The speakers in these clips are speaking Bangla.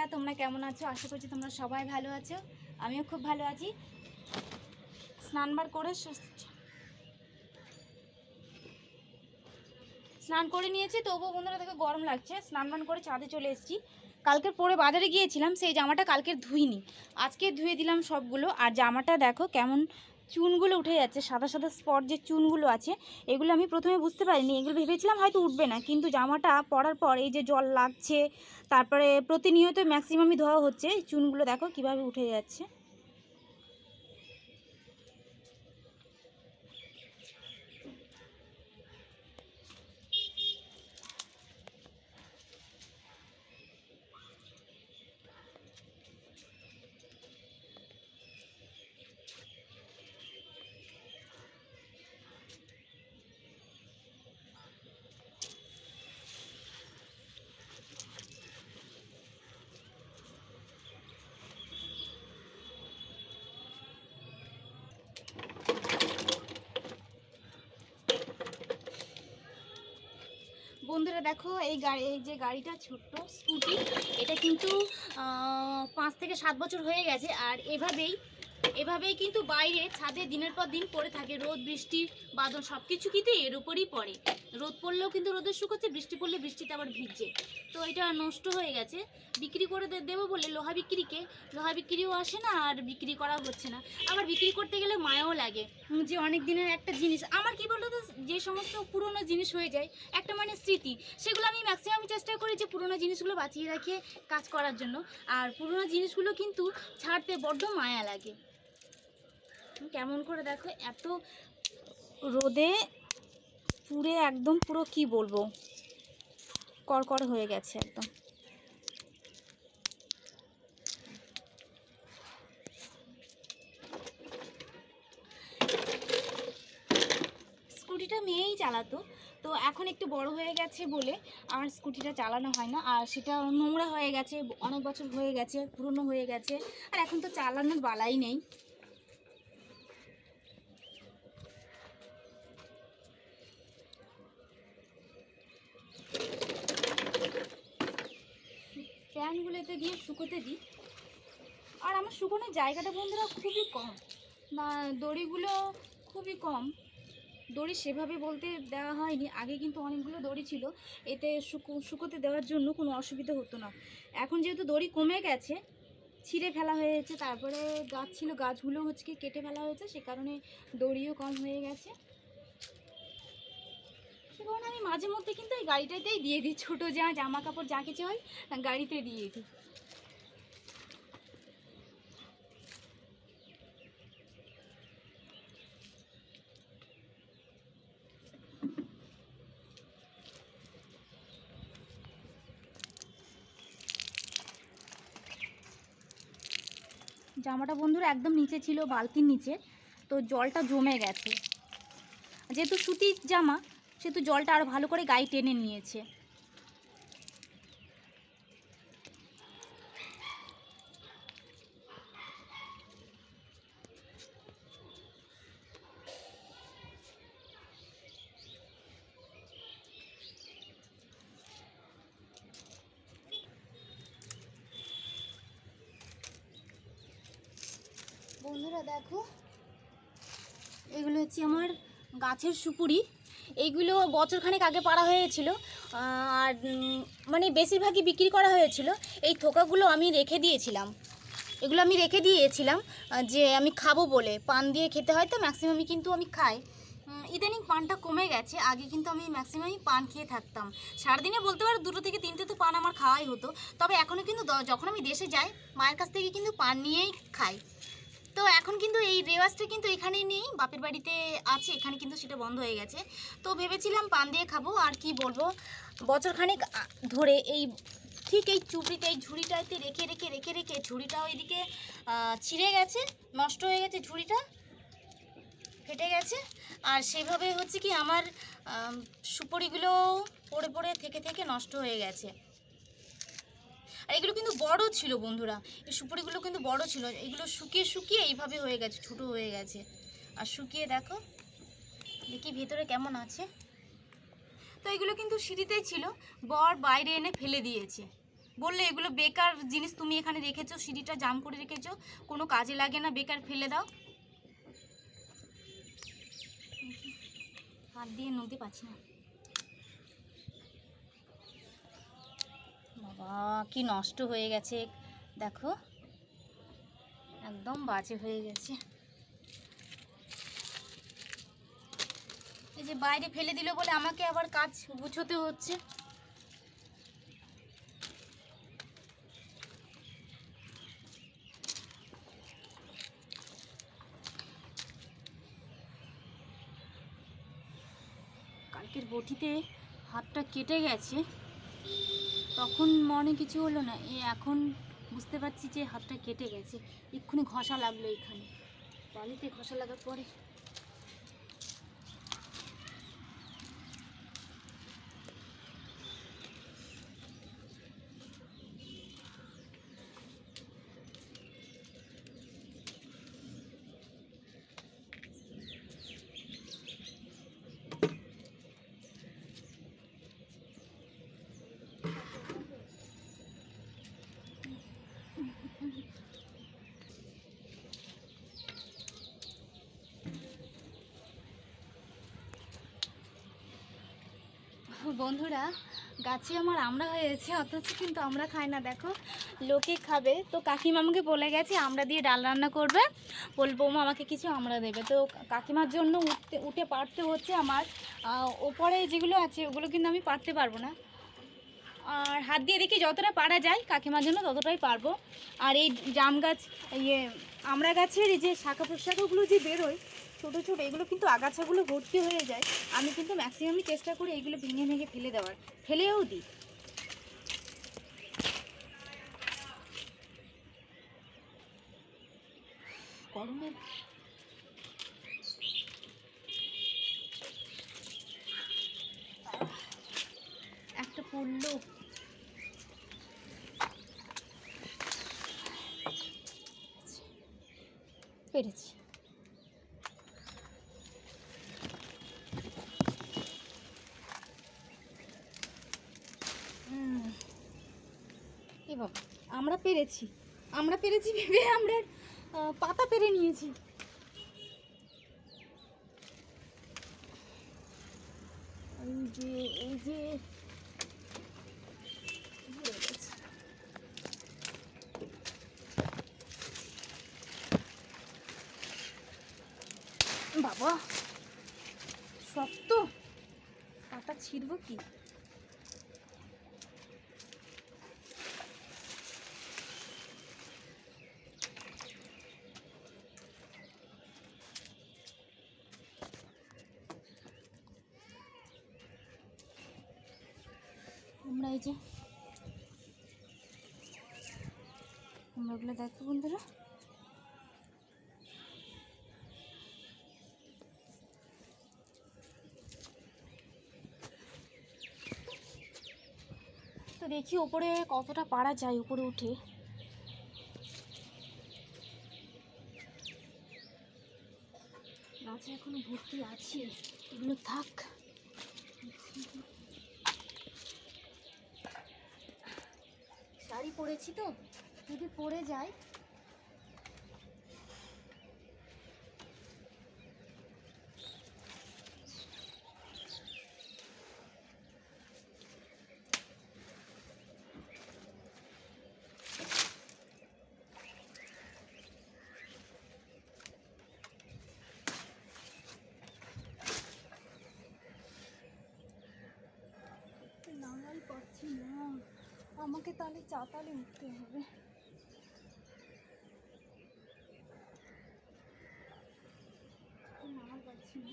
বন্ধুরা, তোমরা কেমন আছো? আশা করছি তোমরা সবাই ভালো আছো। আমিও খুব ভালো আছি। স্নানবার করে স্নান করে নিয়েছি। তবুও বন্ধুরা, দেখো গরম লাগছে। স্নান বান করে ছাদে চলে এসেছি। কালকের পরে বাজারে গিয়েছিলাম, সেই জামাটা কালকের ধুইনি। আজকে ধুয়ে দিলাম সবগুলো। আর জামাটা দেখো কেমন চুনগুলো উঠে যাচ্ছে, সাদা সাদা স্পট যে চুনগুলো আছে, এগুলো আমি প্রথমে বুঝতে পারিনি। এগুলো ভেবেছিলাম হয়তো উঠবে না, কিন্তু জামাটা পরার পর এই যে জল লাগছে, তারপরে প্রতিনিয়ত ম্যাক্সিমামই ধোয়া হচ্ছে চুনগুলো দেখো কীভাবে উঠে যাচ্ছে। বন্ধুরা দেখো, এই গাড়ি, এই যে গাড়িটা ছোট্ট, স্কুটি, এটা কিন্তু পাঁচ থেকে সাত বছর হয়ে গেছে। আর এভাবেই এভাবেই কিন্তু বাইরে ছাদে দিনের পর দিন পড়ে থাকে। রোদ, বৃষ্টি, বাদল সব কিছু কিন্তু এর উপরই পড়ে। রোদ পড়লেও কিন্তু রোদে শুকোচ্ছে বৃষ্টি পড়লে বৃষ্টিতে আবার ভিজছে। তো এটা নষ্ট হয়ে গেছে। বিক্রি করে দেবো বলে লোহা বিক্রিকে, লোহা বিক্রিও আসে না আর বিক্রি করা হচ্ছে না। আবার বিক্রি করতে গেলে মায়াও লাগে। যে অনেক দিনের একটা জিনিস, আমার কি বলতো, যে সমস্ত পুরনো জিনিস হয়ে যায়, একটা মানে স্মৃতি, সেগুলো আমি ম্যাক্সিমাম চেষ্টা করি যে পুরনো জিনিসগুলো বাঁচিয়ে রাখে কাজ করার জন্য। আর পুরনো জিনিসগুলো কিন্তু ছাড়তে বড্ড মায়া লাগে। কেমন করে দেখো, এত রোদে পুড়ে একদম পুরো কি বলব? কড়কড় হয়ে গেছে একদম। স্কুটিটা মেয়েই চালাতো, তো এখন একটু বড় হয়ে গেছে বলে আমার স্কুটিটা চালানো হয় না। আর সেটা নোংরা হয়ে গেছে, অনেক বছর হয়ে গেছে, পুরনো হয়ে গেছে। আর এখন তো চালানোর বালাই নেই। ফ্যানগুলোতে দিয়ে শুকোতে দিই। আর আমার শুকোনোর জায়গাটা বন্ধুরা খুবই কম। না, দড়িগুলো খুবই কম। দড়ি সেভাবে বলতে দেওয়া হয়নি। আগে কিন্তু অনেকগুলো দড়ি ছিল। এতে শুকো, শুকোতে দেওয়ার জন্য কোনো অসুবিধা হতো না। এখন যেহেতু দড়ি কমে গেছে, ছিঁড়ে ফেলা হয়েছে। তারপরে গাছ ছিল, গাছগুলো হচ্ছে কেটে ফেলা হয়েছে। সে কারণে দড়িও কম হয়ে গেছে। কারণে আমি মাঝে মধ্যে কিন্তু এই গাড়িটাতেই দিয়ে দিই, ছোটো যা জামা কাপড় যা কিছু হয়, গাড়িতে দিয়ে দিই। জামাটা বন্ধুরা একদম নিচে ছিল, বালতির নিচে, তো জলটা জমে গেছে। যেহেতু সুতির জামা সেহেতু জলটা আরও ভালো করে গায়ে টেনে নিয়েছে। বন্ধুরা, দেখো, এগুলো হচ্ছে আমার গাছের সুপুরি। এইগুলো বছরখানেক আগে পাড়া হয়েছিল আর মানে বেশিরভাগই বিক্রি করা হয়েছিল। এই থোকাগুলো আমি রেখে দিয়েছিলাম। এগুলো আমি রেখে দিয়েছিলাম যে আমি খাব বলে। পান দিয়ে খেতে হয় তো ম্যাক্সিমামই কিন্তু আমি খাই। ইদানিং পানটা কমে গেছে, আগে কিন্তু আমি ম্যাক্সিমামই পান খেয়ে থাকতাম। সারাদিনে বলতে পারো দুটো থেকে তিনটে তো পান আমার খাওয়াই হতো। তবে এখনও কিন্তু যখন আমি দেশে যাই, মায়ের কাছ থেকে কিন্তু পান নিয়েই খাই। তো এখন কিন্তু এই রেওয়াজটা কিন্তু এখানেই নেই বাপের বাড়িতে আছে এখানে কিন্তু সেটা বন্ধ হয়ে গেছে। তো ভেবেছিলাম পান দিয়ে খাব আর কি বলব? বছরখানেক ধরে এই ঠিক এই চুপড়িতে এই ঝুড়িটাতে রেখে রেখে রেখে রেখে ঝুড়িটাও এদিকে আহ, ছিঁড়ে গেছে নষ্ট হয়ে গেছে ঝুড়িটা ফেটে গেছে। আর সেভাবে হচ্ছে কি আমার আম, সুপারিগুলো পড়ে পড়ে থেকে থেকে নষ্ট হয়ে গেছে। আর এগুলো কিন্তু বড় ছিল বন্ধুরা। এই সুপারিগুলো কিন্তু বড় ছিল। এগুলো শুকিয়ে শুকিয়ে এইভাবে হয়ে গেছে, ছোট হয়ে গেছে। আর শুকিয়ে দেখো, দেখি ভেতরে কেমন আছে। তো এগুলো কিন্তু সিঁড়িতেই ছিল। বর বাইরে এনে ফেলে দিয়েছে। বললে, এগুলো বেকার জিনিস তুমি এখানে রেখেছো, সিঁড়িটা জাম করে রেখেছো। কোনো কাজে লাগে না, বেকার ফেলে দাও। হাত দিয়ে নদী পাচ্ছি না। কি নষ্ট হয়ে গেছে। দেখো, একদম বাজে হয়ে গেছে। এই যে বাইরে ফেলে দিল বলে আমাকে আবার কাজ গুছোতে হচ্ছে। কালকের বটিতে হাতটা কেটে গেছে। তখন মনে কিছু হলো না। এ এখন বুঝতে পারছি যে হাতটা কেটে গেছে। এক্ষুনি ঘষা লাগল এখানে। বালিতে ঘষা লাগার পরে বন্ধুরা, গাছে আমার আমরা হয়েছে, অথচ কিন্তু আমরা খাই না, দেখো। লোকে খাবে। তো কাকিমা আমাকে বলে গেছে, আমরা দিয়ে ডাল রান্না করবে। বলব মা আমাকে কিছু আমরা দেবে। তো কাকিমার জন্য উঠতে উঠে পারতে হচ্ছে আমার। ওপরে যেগুলো আছে, ওগুলো কিন্তু আমি পারতে পারব না। আর হাত দিয়ে দেখি যতটা পারা যায়, কাকিমার জন্য ততটাই পারব। আর এই জাম গাছ ইয়ে আমরা গাছের যে শাখা প্রশাখাগুলো যে বেরোয়, ছোটো ছোটো, এগুলো কিন্তু আগাছাগুলো ভর্তি হয়ে যায়। আমি কিন্তু ম্যাক্সিমামই চেষ্টা করি এইগুলো ভেঙে ভেঙে ফেলে দেওয়ার। ফেলেও দিই। একটা পড়ল। পেরেছি। এ আমরা পেরেছি। আমরা পেরেছি ভেবে আমরা পাতা পেরে নিয়েছি। যে এই যে বাবা শক্ত পাতা ছিঁড়বো কি? আমরা এই যে আমরা ওগুলো দেখো বন্ধুরা। দেখি ওপরে কতটা পারা যায় উপরে উঠে। গাছে এখনও ভর্তি আছে, এগুলো থাক। শাড়ি পরেছি তো, যদি পরে যায় নাগাল পাচ্ছি না আমাকে তাহলে চাতালে উঠতে হবে নাগাল পাচ্ছি না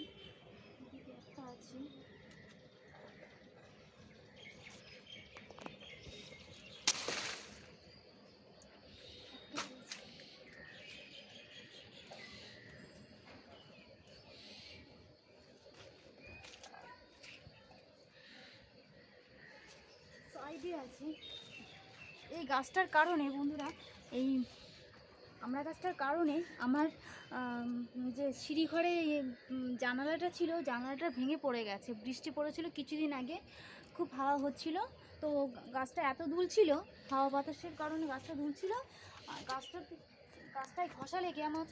এদিকে একটা আছে একটা রয়েছে। সাইডে আছে এই গাছটার কারণে বন্ধুরা, এই আমরা গাছটার কারণে আমার যে সিঁড়িঘরে জানালাটা ছিল, জানালাটা ভেঙে পড়ে গেছে। বৃষ্টি পড়েছিল কিছুদিন আগে, খুব হাওয়া হচ্ছিল। তো গাছটা এত দুলছিল হাওয়া বাতাসের কারণে গাছটা দুলছিল আর গাছটা, গাছটায় ঘষা লেগে আমার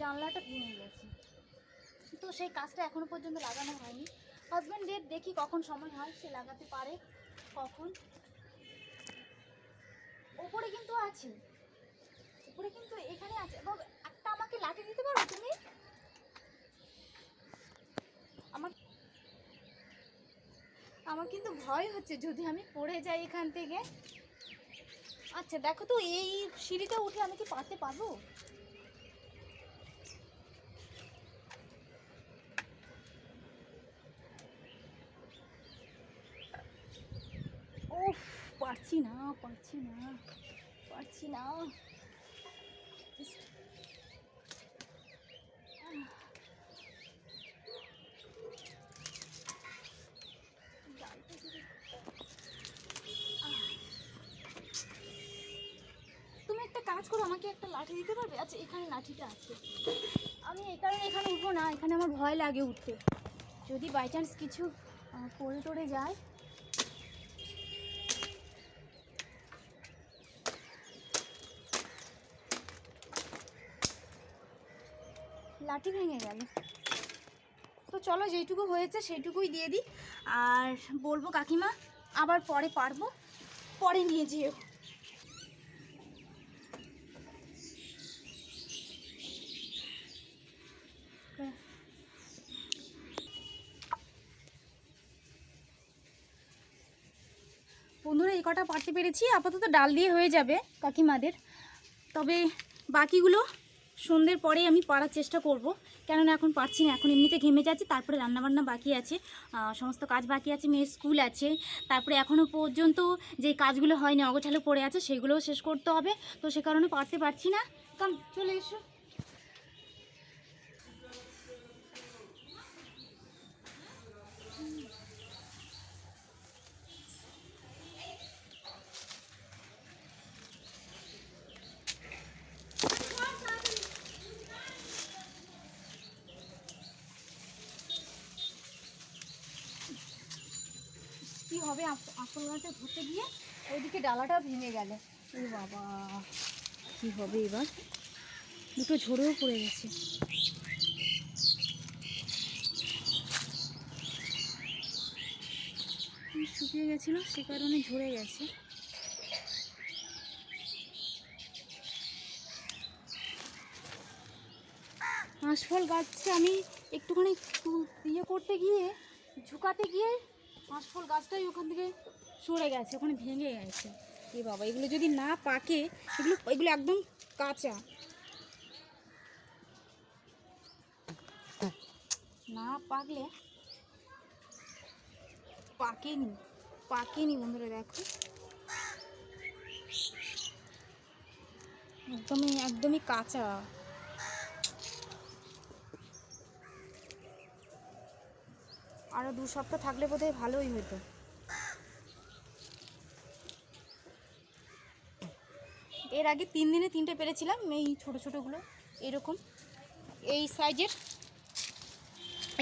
জানলাটা ভেঙে গেছে। তো সেই কাজটা এখনও পর্যন্ত লাগানো হয়নি। হাজব্যান্ডের দেখি কখন সময় হয়, সে লাগাতে পারে কখন। ওপরে কিন্তু আছে। উপরে কিন্তু এখানে আছে। বাবা, একটা আমাকে লাঠি দিতে পারো তুমি? আমার আমার কিন্তু ভয় হচ্ছে যদি আমি পড়ে যাই এখান থেকে। আচ্ছা দেখো তো এই সিঁড়িটা উঠে আমি কি পাতে পারব? পারছি না পারছি না। তুমি একটা কাজ করো, আমাকে একটা লাঠি দিতে পারবে? আচ্ছা এখানে লাঠিটা আছে। আমি এই কারণে এখানে উঠবো না, এখানে আমার ভয় লাগে উঠতে। যদি বাই চান্স কিছু পড়ে টড়ে যায় লাঠি ভেঙে গেল। তো চলো যেইটুকু হয়েছে সেইটুকুই দিয়ে দিই। আর বলব কাকিমা, আবার পরে পারব, পরে নিয়ে যেও। বন্ধুরা, এই কটা পারতে পেরেছি। আপাতত ডাল দিয়ে হয়ে যাবে কাকিমাদের। তবে বাকিগুলো সন্ধ্যের পরে আমি পারার চেষ্টা করব। কেননা এখন পারছি না, এখন এমনিতে ঘেমে যাচ্ছে, তারপরে রান্নাবান্না বাকি আছে সমস্ত কাজ বাকি আছে, মেয়ের স্কুল আছে, তারপরে এখনও পর্যন্ত যে কাজগুলো হয়নি, অগোছালো পড়ে আছে, সেগুলোও শেষ করতে হবে। তো সে কারণে পারতে পারছি না। কাম, চলে এসো। হবে আসল গাছটা ধরতে গিয়ে ওইদিকে ডালাটা ভেঙে গেল। ও বাবা, কি হবে এবার? দুটো ঝরেও পড়ে গেছে। শুকিয়ে গেছিল? সে কারণে ঝরে গেছে। আঁশফল গাছটা আমি একটুখানি ইয়ে করতে গিয়ে, ঝুকাতে গিয়ে আঁশফল গাছটাই ওখান থেকে সরে গেছে, ওখানে ভেঙে গেছে। এ বাবা, এগুলো যদি না পাকে এগুলো এগুলো একদম কাঁচা। না পাকলে পাকেনি পাকেনি বন্ধুরা, দেখো। একদমই একদমই কাঁচা। আরও দু সপ্তাহ থাকলে বোধহয় ভালোই হতো। এর আগে তিন দিনে তিনটে পেরেছিলাম, এই ছোটো ছোটোগুলো, এরকম। এই সাইজের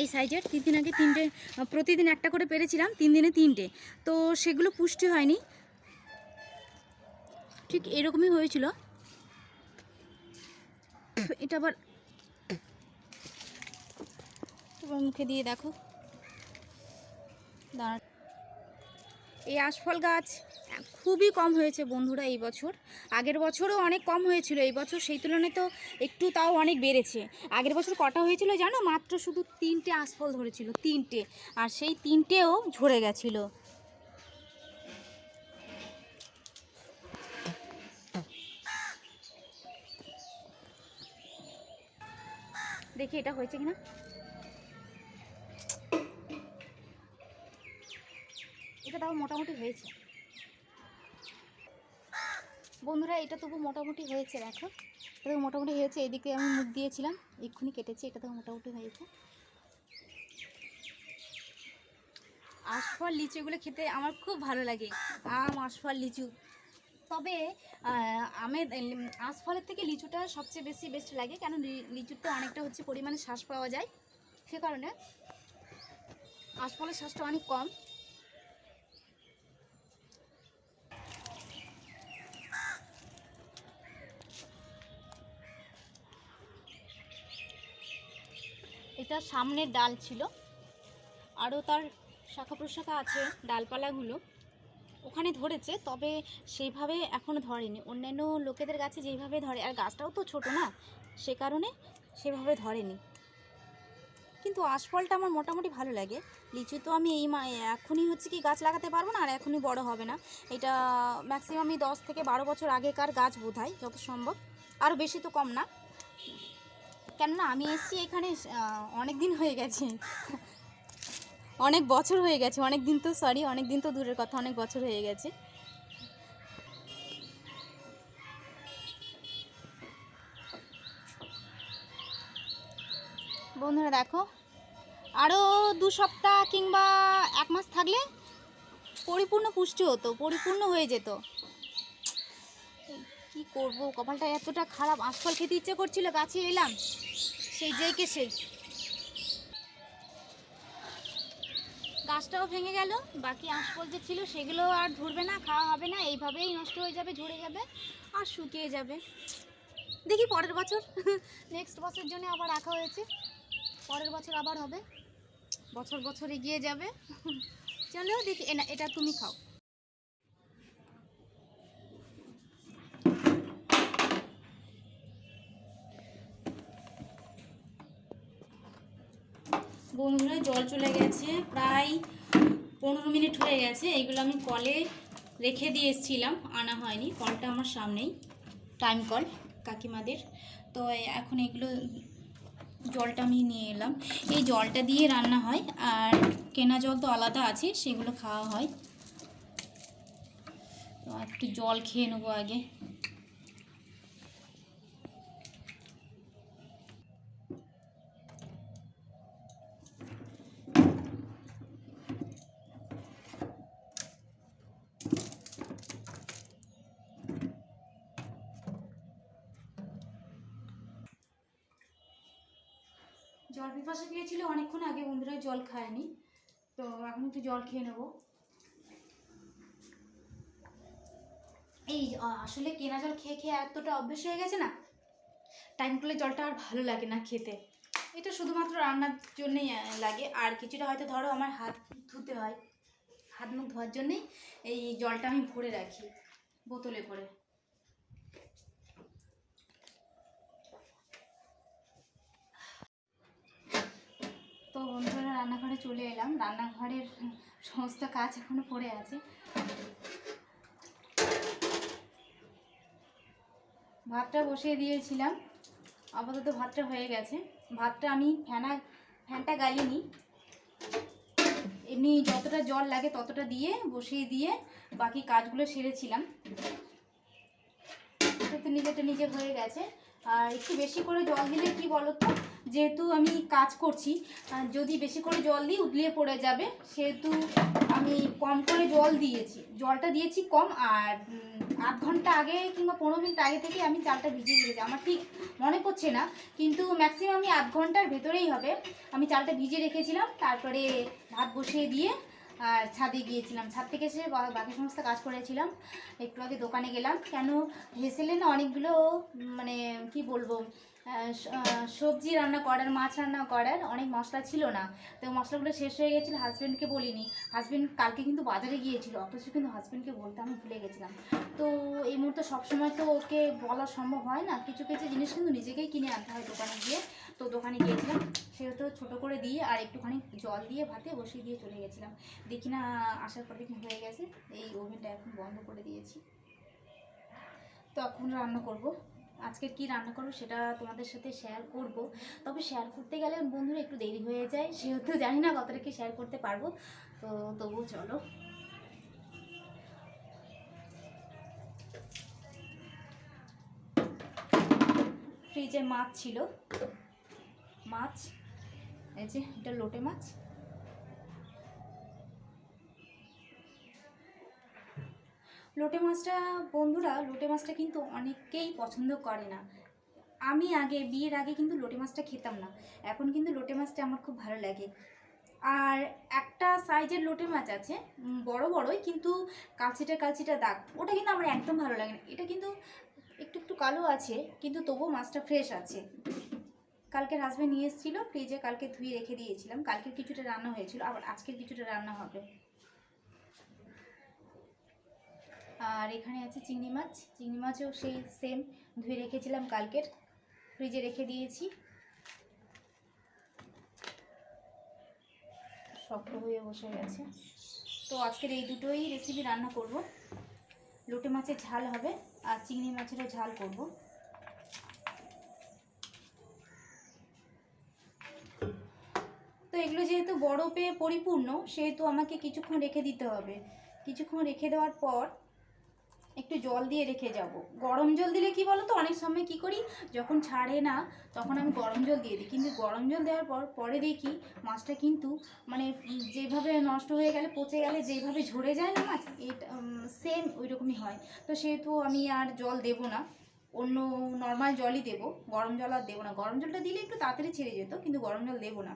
এই সাইজের তিন দিন আগে তিনটে, প্রতিদিন একটা করে পেরেছিলাম, তিন দিনে তিনটে। তো সেগুলো পুষ্টি হয়নি। ঠিক এরকমই হয়েছিল। এটা আবার মুখে দিয়ে দেখো। এই আশফল গাছ খুবই কম হয়েছে বন্ধুরা এই বছর। আগের বছরও অনেক কম হয়েছিল, এই বছর সেই তুলনায় তো একটু তাও অনেক বেড়েছে। আগের বছর কটা হয়েছিল জানো? মাত্র শুধু তিনটে আশফল ধরেছিল, তিনটে। আর সেই তিনটেও ঝরে গেছিল। দেখি এটা হয়েছে কিনা। এটা তাও মোটামুটি হয়েছে। বন্ধুরা, এটা তবু মোটামুটি হয়েছে, দেখো। এটা মোটামুটি হয়েছে, এদিকে আমি মুখ দিয়েছিলাম, এক্ষুনি কেটেছি, এটা তো মোটামুটি হয়েছে। আশফল লিচুগুলো খেতে আমার খুব ভালো লাগে, আম আশফল লিচু। তবে আমের আশফলের থেকে লিচুটা সবচেয়ে বেশি বেস্ট লাগে, কেন লিচুতে অনেকটা হচ্ছে পরিমাণে শ্বাস পাওয়া যায়, সে কারণে। আশফলের শ্বাসটা অনেক কম। এটা সামনের ডাল ছিল। আরও তার শাখা প্রশাখা আছে, ডালপালাগুলো। ওখানে ধরেছে, তবে সেইভাবে এখনও ধরেনি। অন্যান্য লোকেদের গাছে যেভাবে ধরে, আর গাছটাও তো ছোট না, সে কারণে সেভাবে ধরেনি। কিন্তু আশফলটা আমার মোটামুটি ভালো লাগে। লিচু তো আমি এই এখনই হচ্ছে কি গাছ লাগাতে পারব না, আর এখনই বড় হবে না। এটা ম্যাক্সিমাম এই দশ থেকে বারো বছর আগেকার গাছ বোধ হয় যত সম্ভব। আরও বেশি তো কম না। কেননা আমি এসেছি এখানে অনেক দিন হয়ে গেছে। অনেক বছর হয়ে গেছে অনেক দিন তো সরি অনেক দিন তো দূরের কথা, অনেক বছর হয়ে গেছে। বন্ধুরা দেখো আরও দু সপ্তাহ কিংবা এক মাস থাকলে পরিপূর্ণ পুষ্টি হতো, পরিপূর্ণ হয়ে যেত। কি করব? কপালটা এতটা খারাপ আশফল খেতে ইচ্ছে করছিল, গাছে এলাম। সেই যেইকে সেই গাছটাও ভেঙে গেল, বাকি আঁশফল যে ছিল সেগুলো আর ধরবে না, খাওয়া হবে না, এইভাবেই নষ্ট হয়ে যাবে, ঝরে যাবে আর শুকিয়ে যাবে। দেখি পরের বছর। নেক্সট বছর জন্য আবার রাখা হয়েছে। পরের বছর আবার হবে। বছর বছর এগিয়ে যাবে। চলো দেখি এটা তুমি খাও। বন্ধুরা জল চলে গেছে, প্রায় পনেরো মিনিট হয়ে গেছে। এগুলো আমি কলে রেখে দিয়ে এসেছিলাম, আনা হয়নি। কলটা আমার সামনেই টাইম কল কাকিমাদের। তো এখন এগুলো জলটা আমি নিয়ে এলাম। এই জলটা দিয়ে রান্না হয়, আর কেনা জল তো আলাদা আছে, সেগুলো খাওয়া হয়। তো একটু জল খেয়ে নেব আগে জল পেয়েছিল অনেকক্ষণ আগে, বন্ধুরা জল খায়নি। তো এখন একটু জল খেয়ে নেব। এই আসলে কেনা জল খেয়ে খেয়ে এতটা অভ্যেস হয়ে গেছে না টাইম করলে জলটা আর ভালো লাগে না খেতে। এটা শুধুমাত্র রান্নার জন্যেই লাগে। আর কিছুটা হয়তো ধরো আমার হাত ধুতে হয়, হাত মুখ ধোয়ার জন্যেই এই জলটা আমি ভরে রাখি, বোতলে করে। তো বন্ধুরা রান্নাঘরে চলে এলাম। রান্নাঘরের সমস্ত কাজ এখনও পড়ে আছে। ভাতটা বসিয়ে দিয়েছিলাম। আপাতত ভাতটা হয়ে গেছে। ভাতটা আমি ফ্যানা ফ্যানটা গালিনি। এমনি যতটা জল লাগে ততটা দিয়ে বসিয়ে দিয়ে বাকি কাজগুলো সেরেছিলাম। তো নিজেটা নিজে হয়ে গেছে। আর একটু বেশি করে জল দিলে কি বলতো? যেহেতু আমি কাজ করছি যদি বেশি করে জল দিই উতলিয়ে পড়ে যাবে। সেহেতু আমি কম করে জল দিয়েছি। জলটা দিয়েছি কম আর আধ ঘণ্টা আগে কিংবা পনেরো মিনিট আগে থেকে আমি চালটা ভিজিয়ে দিয়েছি। আমার ঠিক মনে পড়ছে না, কিন্তু ম্যাক্সিমাম আমি আধ ঘণ্টার ভেতরেই হবে। আমি চালটা ভিজিয়ে রেখেছিলাম, তারপরে ভাত বসিয়ে দিয়ে, আর ছাদে গিয়েছিলাম। ছাদ থেকে এসে বাকি সমস্ত কাজ করেছিলাম। একটু আগে দোকানে গেলাম। কেন, ভেসেলে না অনেকগুলো মানে কি বলব সবজি রান্না করার মাছ রান্না করার অনেক মশলা ছিল না। তো মশলাগুলো শেষ হয়ে গেছিল হাজব্যান্ডকে বলিনি। হাজব্যান্ড কালকে কিন্তু বাজারে গিয়েছিল, অথচ কিন্তু হাজব্যান্ডকে বলতে আমি ভুলে গেছিলাম। তো এই মুহূর্তে সবসময় তো ওকে বলা সম্ভব হয় না। কিছু কিছু জিনিস কিন্তু নিজেকেই কিনে আনতে হয় দোকানে গিয়ে। তো দোকানে গিয়েছিলাম সেহেতু ছোটো করে দিয়ে আর একটুখানি জল দিয়ে ভাতে বসিয়ে দিয়ে চলে গেছিলাম। দেখি না, আসার পর দেখি হয়ে গেছে। এই ওভেনটা এখন বন্ধ করে দিয়েছি। তখন রান্না করব। আজকে কি রান্না করব সেটা তোমাদের সাথে শেয়ার করব। তবে শেয়ার করতে গেলে বন্ধুরা একটু দেরি হয়ে যায়, সেহেতু জানি না কতটা কি শেয়ার করতে পারব। তো তবুও চলো। ফ্রিজে মাছ ছিল। মাছ, এই যে এটা লোটে মাছ। লোটে মাছটা, বন্ধুরা, লোটে মাছটা কিন্তু অনেকেই পছন্দ করে না। আমি আগে, বিয়ের আগে কিন্তু লোটে মাছটা খেতাম না। এখন কিন্তু লোটে মাছটা আমার খুব ভালো লাগে। আর একটা সাইজের লোটে মাছ আছে বড় বড়ই, কিন্তু কালচিটা কালচিটা দাগ। ওটা কিন্তু আমার একদম ভালো লাগে না। এটা কিন্তু একটু একটু কালো আছে, কিন্তু তবুও মাছটা ফ্রেশ আছে। কালকের হাজব্যান্ড নিয়ে এসেছিল ফ্রিজে কালকে ধুয়ে রেখে দিয়েছিলাম। কালকের কিছুটা রান্না হয়েছিল, আবার আজকের কিছুটা রান্না হবে। আর এখানে আছে চিংড়ি মাছ। চিংড়ি মাছও সেই সেম ধুয়ে রেখেছিলাম কালকের ফ্রিজে রেখে দিয়েছি। শক্ত হয়ে বসে গেছে। তো আজকের এই দুটোই রেসিপি রান্না করব। লোটে মাছের ঝাল হবে আর চিংড়ি মাছেরও ঝাল করব। তো এগুলো যেহেতু বরফে পরিপূর্ণ, সেহেতু আমাকে কিছুক্ষণ রেখে দিতে হবে। কিছুক্ষণ রেখে দেওয়ার পর একটু জল দিয়ে রেখে যাব। গরম জল দিলে কি বলো তো অনেক সময় কি করি, যখন ছাড়ে না, তখন আমি গরম জল দিয়ে দিই। কিন্তু গরম জল দেওয়ার পর, পরে দেখি মাছটা কিন্তু মানে যেভাবে নষ্ট হয়ে গেলে, পচে গেলে যেভাবে ঝরে যায় না মাছ, এটা সেম ওই রকমই হয়। তো সেহেতু আমি আর জল দেব না, অন্য নর্মাল জলই দেব। গরম জল আর দেবো না। গরম জলটা দিলে একটু তাড়াতাড়ি ছেড়ে যেত, কিন্তু গরম জল দেবো না।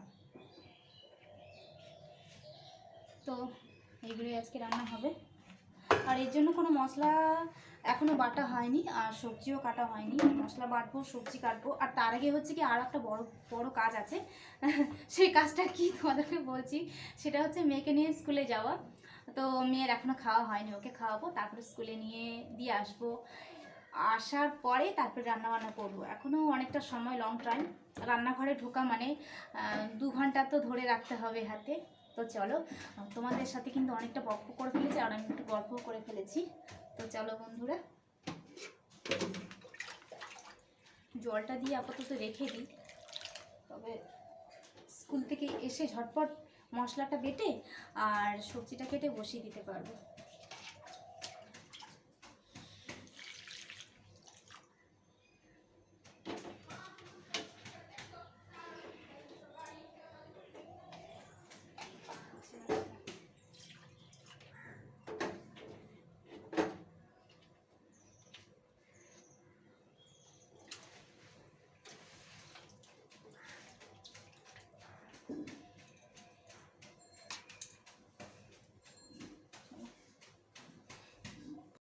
তো এইগুলোই আজকে রান্না হবে। আর এর জন্য কোনো মশলা এখনও বাটা হয়নি, আর সবজিও কাটা হয়নি। মশলা বাটবো, সবজি কাটবো। আর তার আগে হচ্ছে কি আর একটা বড় বড় কাজ আছে। সেই কাজটা কি তোমাদেরকে বলছি, সেটা হচ্ছে মেয়েকে নিয়ে স্কুলে যাওয়া। তো মেয়ের এখনও খাওয়া হয়নি, ওকে খাওয়াবো, তারপরে স্কুলে নিয়ে, দিয়ে আসব। আসার পরে তারপরে রান্না বান্না করব। এখনও অনেকটা সময় লং টাইম রান্নাঘরে ঢোকা মানে দু ঘণ্টা তো ধরে রাখতে হবে হাতে। তো চলো তোমাদের সাথে কিন্তু অনেকটা গল্প করে ফেলেছি, আর আমি একটু গল্প করে ফেলেছি। তো চলো বন্ধুরা, জলটা দিয়ে আপাতত রেখে দিই। তবে স্কুল থেকে এসে ঝটপট মশলাটা বেটে আর সবজিটা কেটে বসিয়ে দিতে পারব।